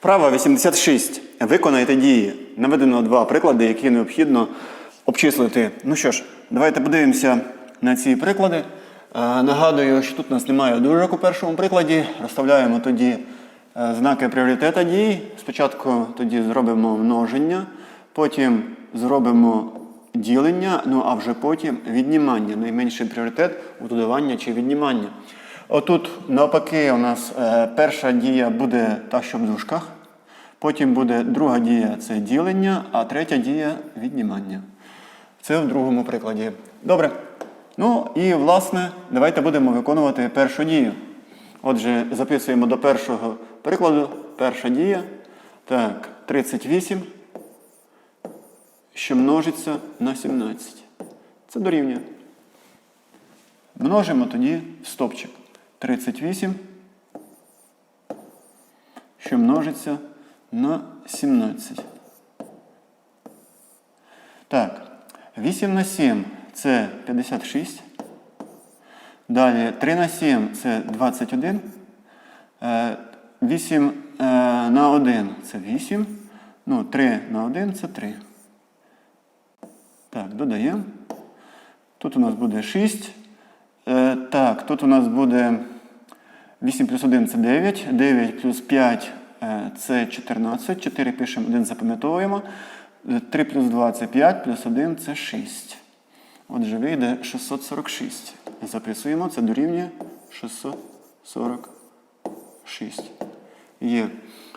Вправа 86. Виконайте дії. Наведено два приклади, які необхідно обчислити. Ну що ж, давайте подивимося на ці приклади. Е, нагадую, що тут у нас немає дужок у першому прикладі. Розставляємо тоді е, знаки пріоритета дій. Спочатку тоді зробимо множення, потім зробимо ділення, ну а вже потім віднімання. Найменший пріоритет у додавання чи віднімання. Отут, навпаки, у нас е, перша дія буде та, що в дужках. Потім буде друга дія це ділення, а третя дія віднімання. Це в другому прикладі. Добре. Ну і власне, давайте будемо виконувати першу дію. Отже, записуємо до першого прикладу. Перша дія. Так, 38, що множиться на 17. Це дорівнює. Множимо тоді стопчик. 38, що множиться на 17. Так, 8 на 7 це 56. Далі 3 на 7 це 21. Е, 8 е, на 1 це 8. Ну, 3 на 1 це 3. Так, додаємо. Тут у нас буде 6. Е, так, тут у нас буде 8 плюс 1 це 9. 9 плюс 5 е, це 14. 4 пишемо, 1 запам'ятовуємо. 3 плюс 2 це 5, плюс 1 це 6. Отже, вийде 646. Записуємо, це дорівнює 646. Є.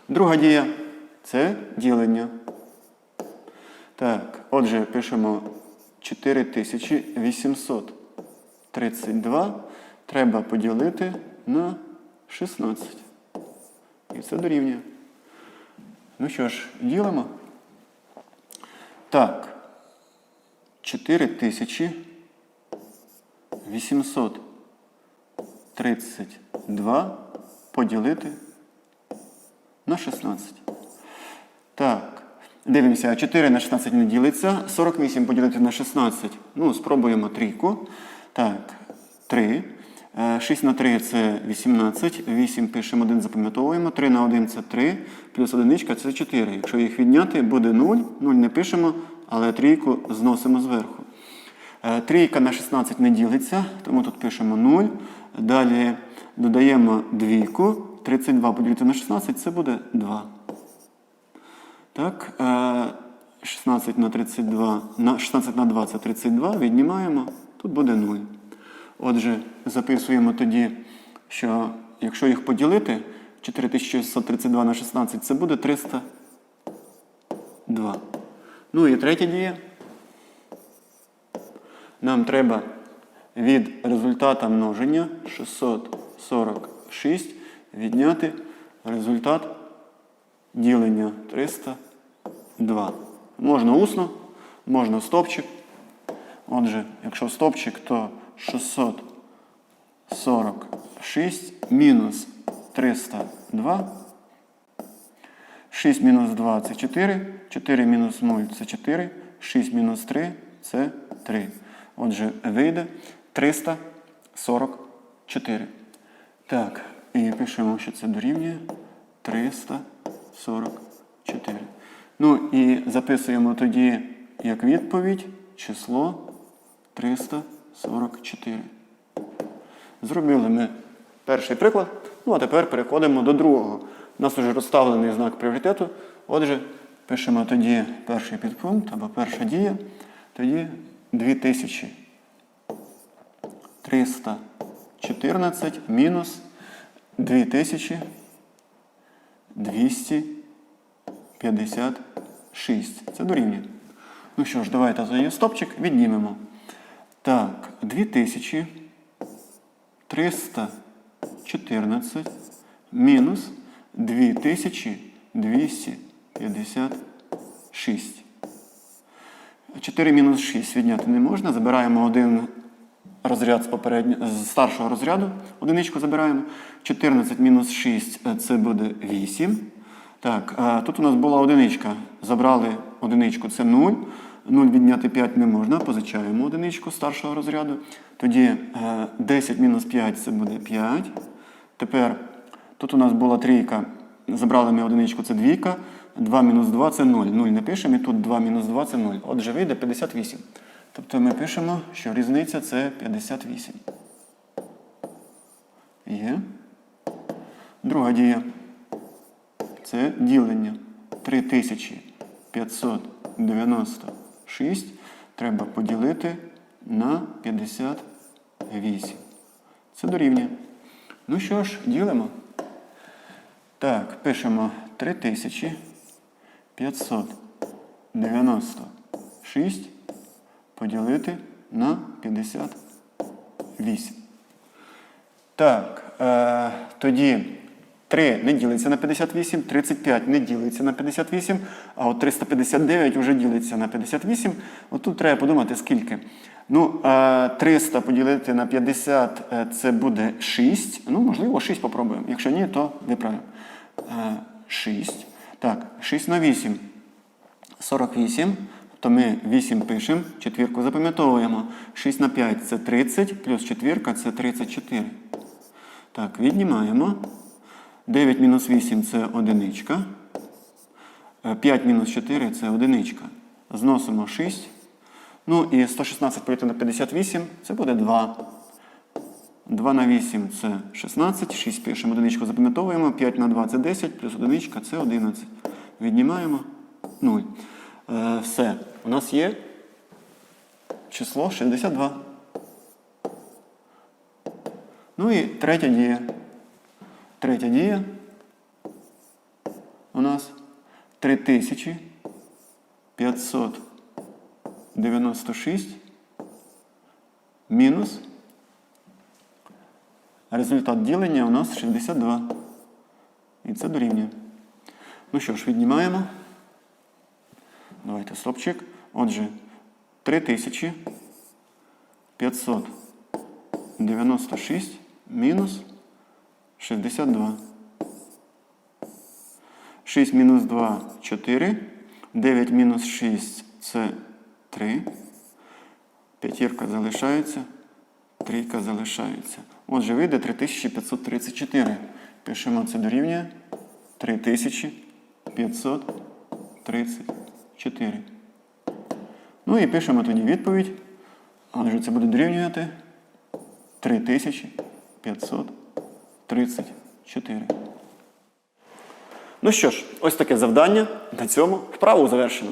Друга дія це ділення. Так, отже, пишемо 4832 треба поділити на 16. І це дорівнює. Ну що ж, ділимо. Так. 4832 поділити на 16. Так. Дивимося, 4 на 16 не ділиться. 48 поділити на 16. Ну, спробуємо трійку. Так, 3. 6 на 3 це 18. 8 пишемо 1, запам'ятовуємо. 3 на 1 це 3. Плюс одиничка це 4. Якщо їх відняти, буде 0. 0 не пишемо, але трійку зносимо зверху. Е, Трійка на 16 не ділиться, тому тут пишемо 0. Далі додаємо двійку. 32 поділити на 16 це буде 2. Так, е, 16 на 32, 16 на 2 це 32, віднімаємо, тут буде 0. Отже, записуємо тоді, що якщо їх поділити, 4632 на 16 це буде 302. Ну і третя дія. Нам треба від результата множення 646 відняти результат ділення 302. Можна усно, можна стопчик. Отже, якщо стопчик, то 646 мінус 302. 6 мінус 2 це 4. 4 мінус 0 це 4. 6 мінус 3 це 3. Отже, вийде 344. Так, і пишемо, що це дорівнює 344. Ну і записуємо тоді як відповідь число 344. Зробили ми перший приклад. Ну а тепер переходимо до другого. У нас вже розставлений знак пріоритету. Отже, пишемо тоді перший підпункт або перша дія. Тоді 2314 мінус 2256. Це дорівнює. Ну що ж, давайте за її стопчик віднімемо. Так, 2314 мінус 2256. 4 мінус 6 відняти не можна. Забираємо один розряд з, попередньо, з старшого розряду. Одиничку забираємо. 14 мінус 6 е, це буде 8. Так, тут у нас була одиничка. Забрали одиничку, це 0. 0 відняти 5 не можна. Позичаємо одиничку старшого розряду. Тоді е, 10 мінус 5 це буде 5. Тепер тут у нас була трійка. забрали ми одиничку, це двійка. 2 мінус 2 це 0. 0 не пишемо, і тут 2 мінус 2 це 0. Отже, вийде 58. Тобто ми пишемо, що різниця це 58. Є. Друга дія. Це ділення. 3596 треба поділити на 58. Це дорівнює. Ну що ж, ділимо. Так, пишемо 3596 поділити на 58. Так, е, тоді 3 не ділиться на 58, 35 не ділиться на 58, а от 359 вже ділиться на 58. От тут треба подумати, скільки. Ну, е, 300 поділити на 50 е, це буде 6. Ну, можливо, 6 попробуємо. Якщо ні, то виправимо. Е, 6. Так, 6 на 8. 48. То ми 8 пишемо, четвірку запам'ятовуємо. 6 на 5 це 30, плюс четвірка це 34. Так, віднімаємо. 9 мінус 8 це одиничка. Е, 5 мінус 4 це одиничка. Зносимо 6. Ну і 116 поділити на 58 це буде 2. 2 на 8 це 16, 6 пишемо, одиничку запам'ятовуємо, 5 на 2 це 10, плюс одиничка це 11. Віднімаємо 0. Е, все. У нас є число 62. Ну і третя дія. Третя дія у нас 3596 мінус результат ділення у нас 62. І це дорівнює. Ну що ж, віднімаємо. Давайте стопчик. Отже, 3596 мінус 62. 6 мінус 2 4. 9 мінус 6 це 3. П'ятірка залишається. Трійка залишається. Отже, вийде 3534. Пишемо це дорівнює 3534. Ну і пишемо тоді відповідь. Отже, це буде дорівнювати 3534. Ну що ж, ось таке завдання. На цьому вправу завершено.